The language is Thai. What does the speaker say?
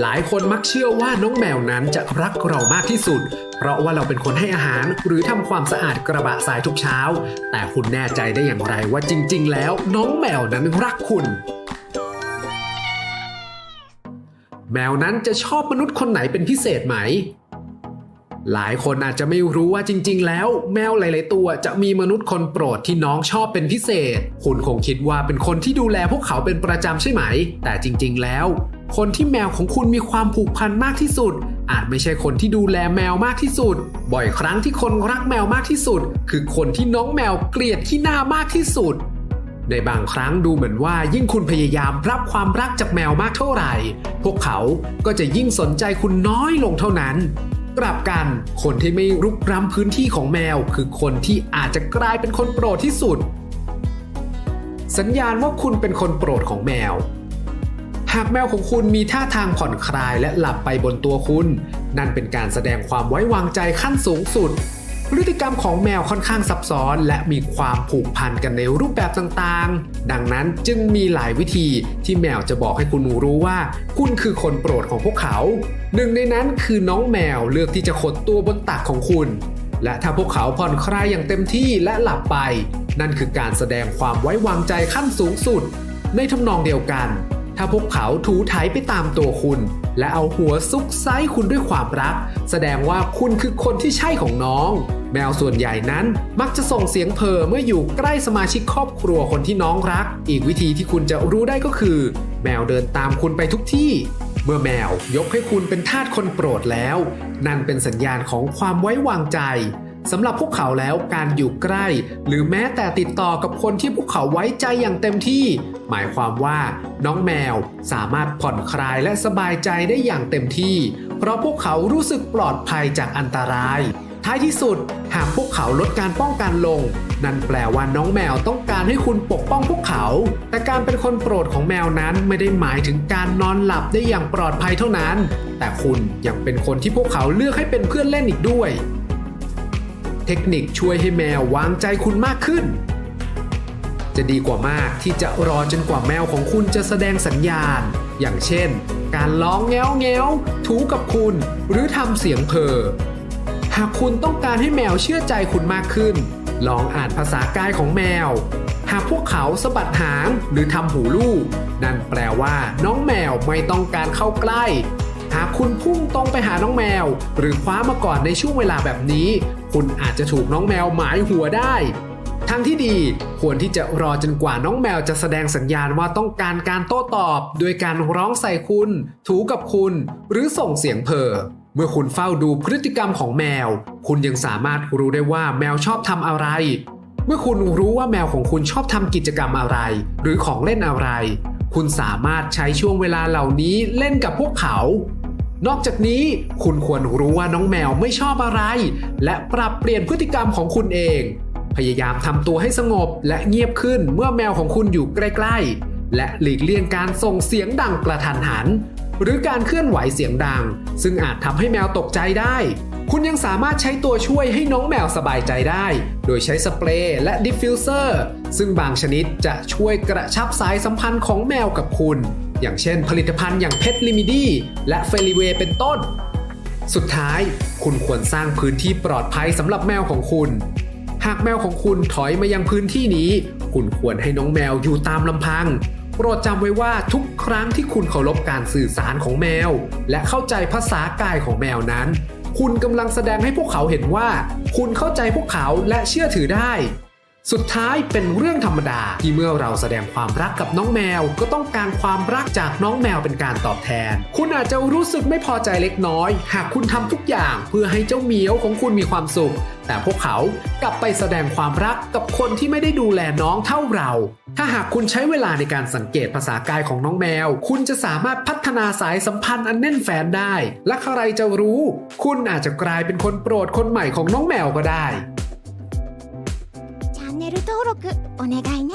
หลายคนมักเชื่อว่าน้องแมวนั้นจะรักเรามากที่สุด เพราะว่าเราเป็นคนให้อาหารหรือทำความสะอาดกระบะทรายทุกเช้า แต่คุณแน่ใจได้อย่างไรว่าจริง ๆ แล้ว น้องแมวนั้นรักคุณ แมวนั้นจะชอบมนุษย์คนไหนเป็นพิเศษไหม หลายคนอาจจะไม่รู้ว่าจริง ๆ แล้ว แมวหลาย ๆ ตัวจะมีมนุษย์คนโปรดที่น้องชอบเป็นพิเศษ คุณคงคิดว่าเป็นคนที่ดูแลพวกเขาเป็นประจำใช่ไหม แต่จริง ๆ แล้ว คนที่แมวของคุณมีความผูกพันมากที่สุด อาจไม่ใช่คนที่ดูแลแมวมากที่สุด บ่อยครั้งที่คนรักแมวมากที่สุด คือคนที่น้องแมวเกลียดขี้หน้ามากที่สุด ในบางครั้งดูเหมือนว่ายิ่งคุณพยายามรับความรักจากแมวมากเท่าไหร่ พวกเขาก็จะยิ่งสนใจคุณน้อยลงเท่านั้น กลับกันคนที่ไม่รุกล้ำพื้นที่ของแมว คือคนที่อาจจะกลายเป็นคนโปรดที่สุด สัญญาณว่าคุณเป็นคนโปรดของแมว หากแมวของคุณมีท่าทางผ่อนคลายและหลับไปบนตัวคุณ นั่นเป็นการแสดงความไว้วางใจขั้นสูงสุด พฤติกรรมของแมวค่อนข้างซับซ้อน และมีความผูกพันกันในรูปแบบต่างๆ ดังนั้นจึงมีหลายวิธีที่แมวจะบอกให้คุณรู้ว่า คุณคือคนโปรดของพวกเขา หนึ่งในนั้นคือน้องแมวเลือกที่จะขดตัวบนตักของคุณ และถ้าพวกเขาผ่อนคลายอย่างเต็มที่และหลับไป นั่นคือการแสดงความไว้วางใจขั้นสูงสุด ในทำนองเดียวกัน ถ้าพวกเขาถูไถไปตามตัวคุณ และเอาหัวซุกไซคุณด้วยความรัก แสดงว่าคุณคือคนที่ใช่ของน้อง แมวส่วนใหญ่นั้นมักจะส่งเสียงเพอเมื่ออยู่ใกล้สมาชิกครอบครัวคนที่น้องรัก อีกวิธีที่คุณจะรู้ได้ก็คือ แมวเดินตามคุณไปทุกที่ เมื่อแมวยกให้คุณเป็นทาสคนโปรดแล้ว นั่นเป็นสัญญาณของความไว้วางใจ สำหรับพวกเขาแล้วการอยู่ใกล้ หรือแม้แต่ติดต่อกับคนที่พวกเขาไว้ใจอย่างเต็มที่ หมายความว่าน้องแมวสามารถผ่อนคลายและสบายใจได้อย่างเต็มที่ เพราะพวกเขารู้สึกปลอดภัยจากอันตราย ท้ายที่สุด หากพวกเขาลดการป้องกันลง นั่นแปลว่าน้องแมวต้องการให้คุณปกป้องพวกเขา แต่การเป็นคนโปรดของแมวนั้นไม่ได้หมายถึงการนอนหลับได้อย่างปลอดภัยเท่านั้น แต่คุณยังเป็นคนที่พวกเขาเลือกให้เป็นเพื่อนเล่นอีกด้วย เทคนิคช่วยให้แมววางใจคุณมากขึ้น จะดีกว่ามากที่จะรอจนกว่าแมวของคุณจะแสดงสัญญาณ อย่างเช่น การร้องแง้วแง้วถูกับคุณ หรือทำเสียงเพอหากคุณต้องการให้แมวเชื่อใจคุณมากขึ้น ลองอ่านภาษากายของแมว หากพวกเขาสะบัดหางหรือทำหูลูก นั่นแปลว่าน้องแมวไม่ต้องการเข้าใกล้ หากคุณพุ่งตรงไปหาน้องแมว หรือคว้ามาก่อนในช่วงเวลาแบบนี้ คุณอาจจะถูกน้องแมวหมายหัวได้ ทางที่ดีควรที่จะรอจนกว่าน้องแมวจะแสดงสัญญาณว่าต้องการการโต้ตอบ โดยการร้องใส่คุณ ถูกับคุณ หรือส่งเสียงเพ้อเมื่อคุณเฝ้าดูพฤติกรรมของแมว คุณยังสามารถรู้ได้ว่าแมวชอบทำอะไร เมื่อคุณรู้ว่าแมวของคุณชอบทำกิจกรรมอะไร หรือของเล่นอะไร คุณสามารถใช้ช่วงเวลาเหล่านี้เล่นกับพวกเขา นอกจากนี้คุณควรรู้ว่าน้องแมวไม่ชอบอะไร และปรับเปลี่ยนพฤติกรรมของคุณเอง พยายามทำตัวให้สงบและเงียบขึ้นเมื่อแมวของคุณอยู่ใกล้ ๆ และหลีกเลี่ยงการส่งเสียงดังกระทันหัน หรือการเคลื่อนไหวเสียงดัง ซึ่งอาจทำให้แมวตกใจได้ คุณยังสามารถใช้ตัวช่วยให้น้องแมวสบายใจได้ โดยใช้สเปรย์และดิฟฟิวเซอร์ ซึ่งบางชนิดจะช่วยกระชับสายสัมพันธ์ของแมวกับคุณ อย่างเช่นผลิตภัณฑ์อย่างเพชรลิมิดีและเฟลิเวเป็นต้น สุดท้าย คุณควรสร้างพื้นที่ปลอดภัยสำหรับแมวของคุณ หากแมวของคุณถอยมายังพื้นที่นี้ คุณควรให้น้องแมวอยู่ตามลำพังโปรดจำไว้ว่าทุกครั้งที่คุณเคารพการสื่อสารของแมว และเข้าใจภาษากายของแมวนั้น คุณกำลังแสดงให้พวกเขาเห็นว่า คุณเข้าใจพวกเขาและเชื่อถือได้ สุดท้ายเป็นเรื่องธรรมดาที่เมื่อเราแสดงความรักกับน้องแมว ก็ต้องการความรักจากน้องแมวเป็นการตอบแทน คุณอาจจะรู้สึกไม่พอใจเล็กน้อย หากคุณทำทุกอย่างเพื่อให้เจ้าเหมียวของคุณมีความสุข แต่พวกเขากลับไปแสดงความรักกับคนที่ไม่ได้ดูแลน้องเท่าเรา ถ้าหากคุณใช้เวลาในการสังเกตภาษากายของน้องแมว คุณจะสามารถพัฒนาสายสัมพันธ์อันแน่นแฟนได้ และใครจะรู้ คุณอาจจะกลายเป็นคนโปรดคนใหม่ของน้องแมวก็ได้ チャンネル登録お願いね